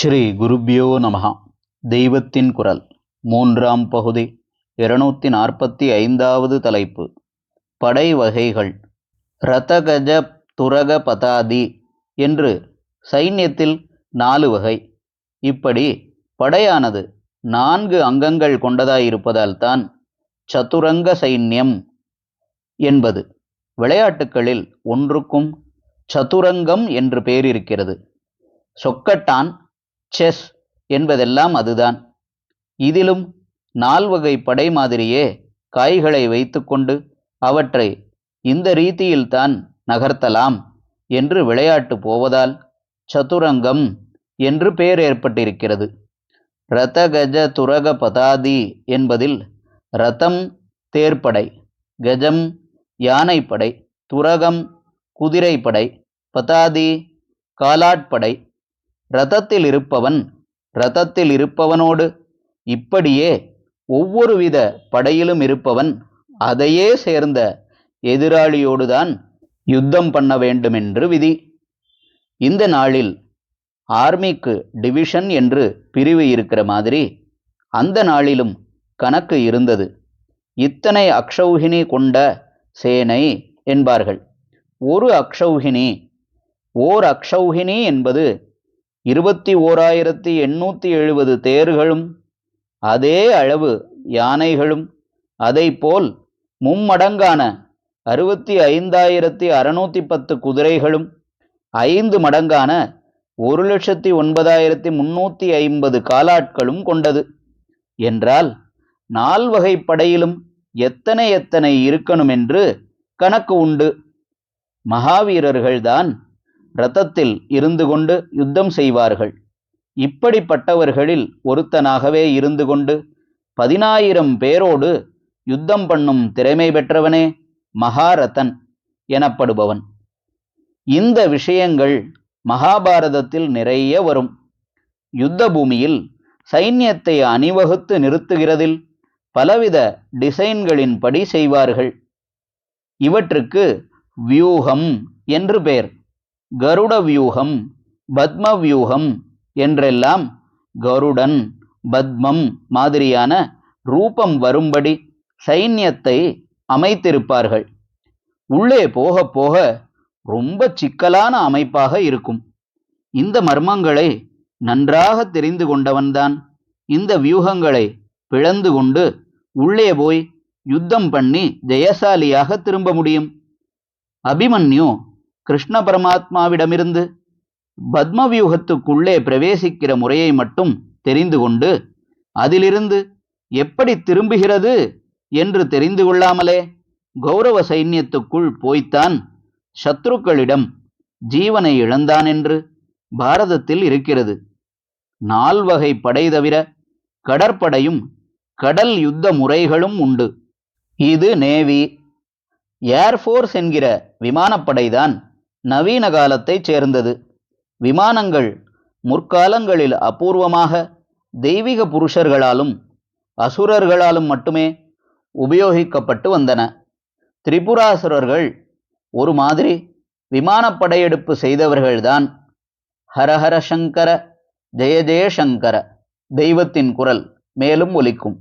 ஸ்ரீ குருபியோ நமஹா. தெய்வத்தின் குரல் மூன்றாம் பகுதி இருநூத்தி நாற்பத்தி ஐந்தாவது தலைப்பு. படை வகைகள் ரதகஜ துரக பதாதி என்று சைன்யத்தில் நாலு வகை. இப்படி படையானது நான்கு அங்கங்கள் கொண்டதாயிருப்பதால் தான் சதுரங்க சைன்யம் என்பது. விளையாட்டுகளில் ஒன்றுக்கும் சதுரங்கம் என்று பெயர் இருக்கிறது சொக்கட்டான் செஸ் என்பதெல்லாம் அதுதான். இதிலும் நால்வகை படை மாதிரியே காய்களை வைத்துக்கொண்டு அவற்றை இந்த ரீதியில்தான் நகர்த்தலாம் என்று விளையாட்டு போவதால் சதுரங்கம் என்று பெயர் ஏற்பட்டிருக்கிறது. ரதகஜ துரக பதாதி என்பதில் ரதம் தேர்ப்படை கஜம் யானைப்படை துரகம் குதிரைப்படை பதாதி காலாட்படை ரதத்தில் இருப்பவன் ரதத்தில் இருப்பவனோடு இப்படியே ஒவ்வொரு வித படையிலும் இருப்பவன் அதையே சேர்ந்த எதிராளியோடுதான் யுத்தம் பண்ண வேண்டுமென்று விதி. இந்த நாளில் ஆர்மிக்கு டிவிஷன் என்று பிரிவு இருக்கிற மாதிரி அந்த நாளிலும் கணக்கு இருந்தது. இத்தனை அக்ஷௌகினி கொண்ட சேனை என்பார்கள். ஒரு அக்ஷௌகினி ஓர் அக்ஷௌகினி என்பது இருபத்தி ஓராயிரத்தி எண்ணூற்றி எழுபது தேர்களும் அதே அளவு யானைகளும் அதைப்போல் மும்மடங்கான அறுபத்தி ஐந்தாயிரத்தி அறுநூத்தி பத்து குதிரைகளும் ஐந்து மடங்கான ஒரு லட்சத்தி ஒன்பதாயிரத்தி முன்னூற்றி ஐம்பது காலாட்களும் கொண்டது. என்றால் நால்வகை படையிலும் எத்தனை எத்தனை இருக்கணும் என்று கணக்கு உண்டு. மகாவீரர்கள்தான் ரதத்தில் இருந்து கொண்டு யுத்தம் செய்வார்கள். இப்படிப்பட்டவர்களில் ஒருத்தனாகவே இருந்து கொண்டு பதினாயிரம் பேரோடு யுத்தம் பண்ணும் திறமை பெற்றவனே மகாரதன் எனப்படுபவன். இந்த விஷயங்கள் மகாபாரதத்தில் நிறைய வரும். யுத்த பூமியில் சைன்யத்தை அணிவகுத்து நிறுத்துகிறதில் பலவித டிசைன்களின் படி செய்வார்கள். இவற்றுக்கு வியூகம் என்று பெயர். கருட வியூகம் பத்ம வியூகம் என்றெல்லாம் கருடன் பத்மம் மாதிரியான ரூபம் வரும்படி சைன்யத்தை அமைத்திருப்பார்கள். உள்ளே போக போக ரொம்ப சிக்கலான அமைப்பாக இருக்கும். இந்த மர்மங்களை நன்றாக தெரிந்து கொண்டவன்தான். இந்த வியூகங்களை பிளந்து கொண்டு உள்ளே போய் யுத்தம் பண்ணி ஜெயசாலியாக திரும்ப முடியும். அபிமன்யு கிருஷ்ண பரமாத்மாவிடமிருந்து பத்மவியூகத்துக்குள்ளே பிரவேசிக்கிற முறையை மட்டும் தெரிந்து கொண்டு அதிலிருந்து எப்படி திரும்புகிறது என்று தெரிந்து கொள்ளாமலே கௌரவ சைன்யத்துக்குள் போய்த்தான் சத்ருக்களிடம் ஜீவனை இழந்தான் என்று பாரதத்தில் இருக்கிறது. நால்வகை படை தவிர கடற்படையும் கடல் யுத்த முறைகளும் உண்டு. இது நேவி ஏர்ஃபோர்ஸ் என்கிற விமானப்படைதான் நவீன காலத்தைச் சேர்ந்தது. விமானங்கள் முற்காலங்களில் அபூர்வமாக தெய்வீக புருஷர்களாலும் அசுரர்களாலும் மட்டுமே உபயோகிக்கப்பட்டு வந்தன. திரிபுராசுரர்கள் ஒரு மாதிரி விமானப்படையெடுப்பு செய்தவர்கள்தான். ஹரஹர சங்கர ஜெய ஜெயசங்கர தெய்வத்தின் குரல் மேலும் ஒலிக்கும்.